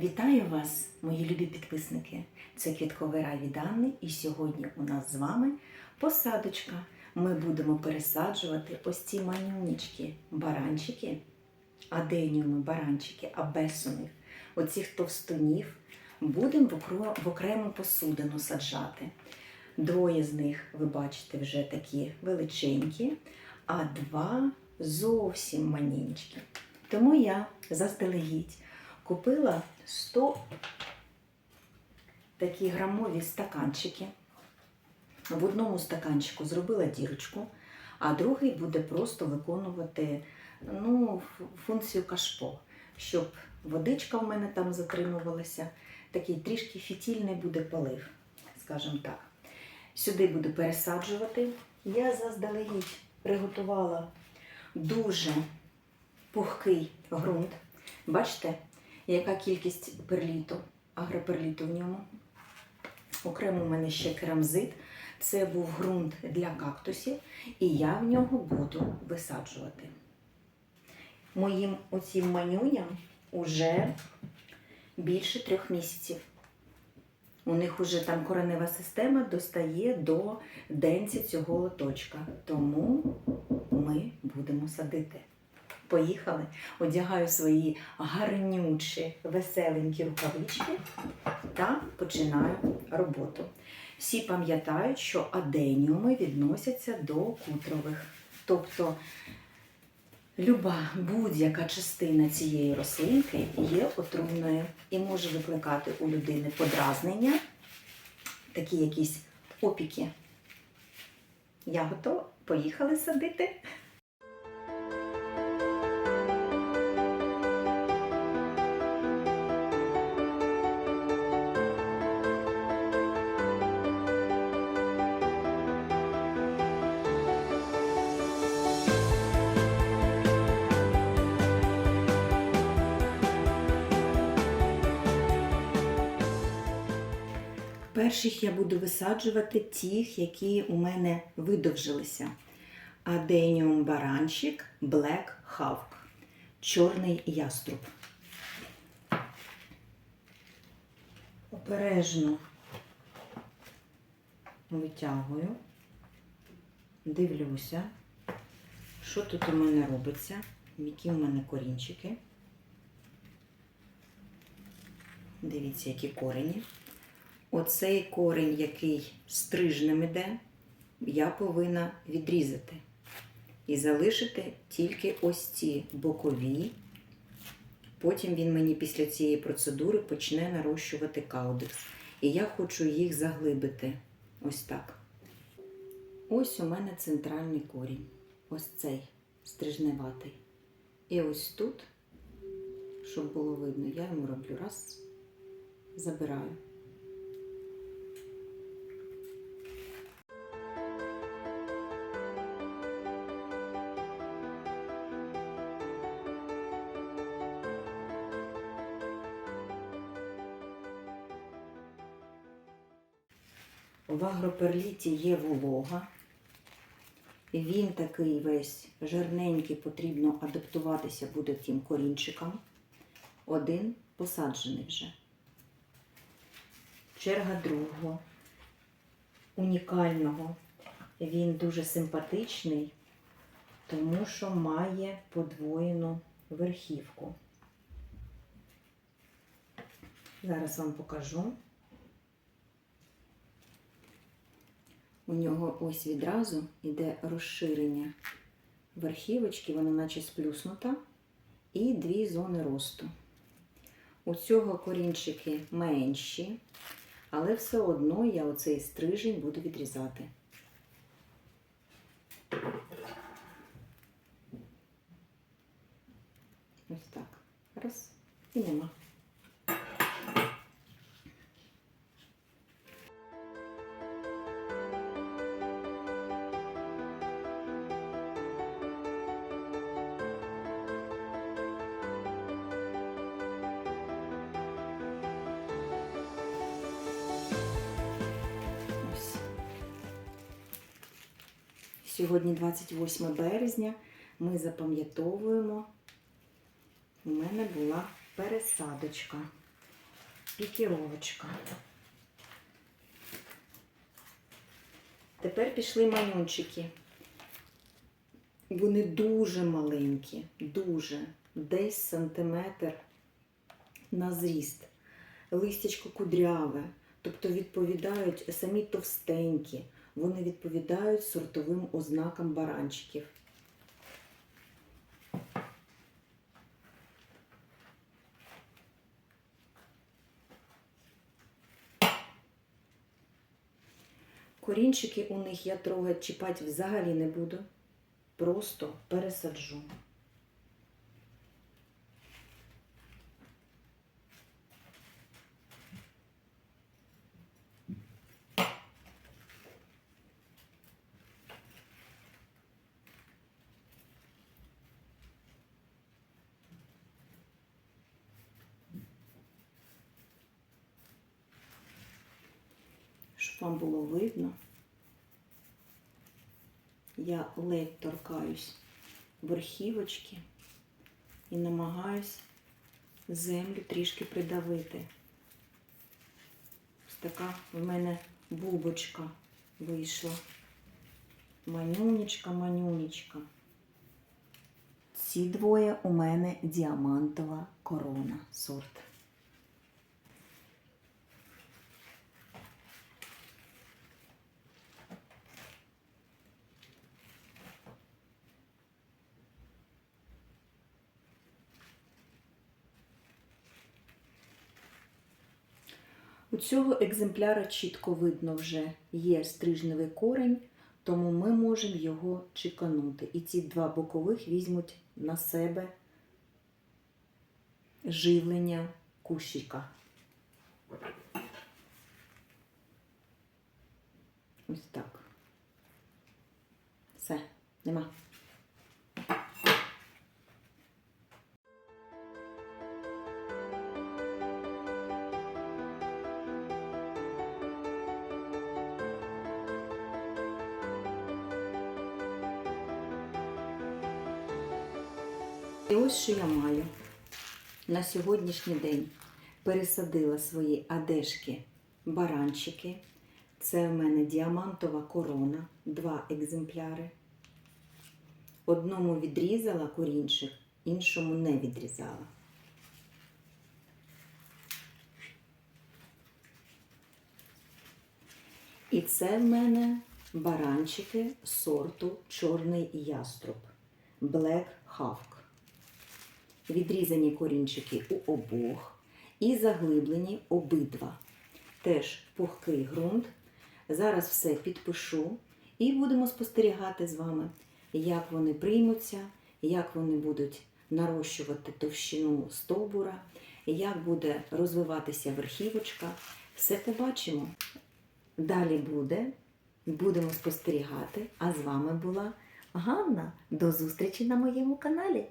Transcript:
Вітаю вас, мої любі підписники! Це Квітковий рай від Анни, і сьогодні у нас з вами посадочка. Ми будемо пересаджувати ось ці манюнічки, баранчики, аденіуми, баранчики, абесумів, оцих товстунів. Будемо в в окрему посудину саджати. Двоє з них, ви бачите, вже такі величенькі, а два зовсім манінчики. Тому я заздалегідь купила 100 такі грамові стаканчики. В одному стаканчику зробила дірочку, а другий буде просто виконувати ну, функцію кашпо, щоб водичка в мене там затримувалася. Такий трішки фітільний буде полив, скажімо так. Сюди буду пересаджувати. Я заздалегідь приготувала дуже пухкий ґрунт. Бачите, яка кількість перліту, агроперліту в ньому. Окремо у мене ще керамзит. Це був ґрунт для кактусів, і я в нього буду висаджувати. Моїм оцім манюням уже більше трьох місяців. У них уже там коренева система достає до денця цього лоточка. Тому ми будемо садити. Поїхали. Одягаю свої гарнючі, веселенькі рукавички та починаю роботу. Всі пам'ятають, що аденіуми відносяться до кутрових. Тобто люба будь-яка частина цієї рослинки є отруйною і може викликати у людини подразнення, такі якісь опіки. Я готова. Поїхали садити. Перших я буду висаджувати тих, які у мене видовжилися. Аденіум баранчик Black Hawk. Чорний яструб. Обережно витягую, дивлюся, що тут у мене робиться, які у мене корінчики. Дивіться, які корені. Оцей корінь, який стрижнем іде, я повинна відрізати. І залишити тільки ось ці бокові. Потім він мені після цієї процедури почне нарощувати каудекс. І я хочу їх заглибити. Ось так. Ось у мене центральний корінь. Ось цей стрижневатий. І ось тут, щоб було видно, я йому роблю раз, забираю. В агроперліті є волога. Він такий весь жирненький, потрібно адаптуватися буде тим корінчикам. Один посаджений вже. Черга другого, унікального. Він дуже симпатичний, тому що має подвоєну верхівку. Зараз вам покажу. У нього ось відразу йде розширення верхівочки, вона наче сплюснута, і дві зони росту. У цього корінчики менші, але все одно я оцей стрижень буду відрізати. Ось так. Раз. І нема. Сьогодні 28 березня. Ми запам'ятовуємо. У мене була пересадочка. пікіровочка. Тепер пішли манюнчики. Вони дуже маленькі, дуже, десь сантиметр на зріст. Листячко кудряве, тобто відповідають самі товстенькі, вони відповідають сортовим ознакам баранчиків. Корінчики у них я трогать чіпати взагалі не буду. Просто пересаджу. Щоб вам було видно. Я ледь торкаюсь верхівочки і намагаюсь землю трішки придавити. Ось така в мене бубочка вийшла. Манюнечка, манюнечка. Ці двоє у мене діамантова корона сорт. У цього екземпляра чітко видно вже є стрижневий корень, тому ми можемо його чеканути. І ці два бокових візьмуть на себе живлення кущика. Ось так. Все, нема. І ось що я маю. На сьогоднішній день пересадила свої адешки баранчики. Це в мене діамантова корона, два екземпляри. Одному відрізала корінчик, іншому не відрізала. І це в мене баранчики сорту Чорний яструб Black Hawk. Відрізані корінчики у обох і заглиблені обидва. Теж пухкий ґрунт. Зараз все підпишу і будемо спостерігати з вами, як вони приймуться, як вони будуть нарощувати товщину стовбура, як буде розвиватися верхівочка. Все побачимо. Далі буде. Будемо спостерігати. А з вами була Ганна. До зустрічі на моєму каналі.